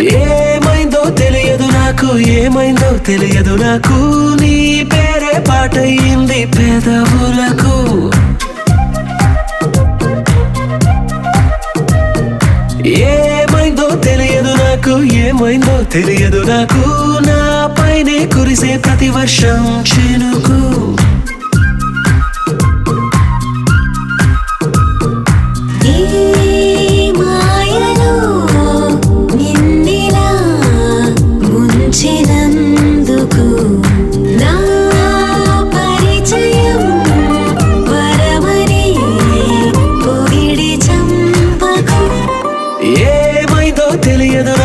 ఏమైందో తెలియదు నాకు ఏమైందో తెలియదు నాకు. నీ పేరే పాటయింది పెదవులకు ఏమైందో తెలియదు నాకు ఏమైందో తెలియదు నాకు. నా పైనే కురిసే ప్రతి వర్షం చినుకు. ఏమైందో తెలియదు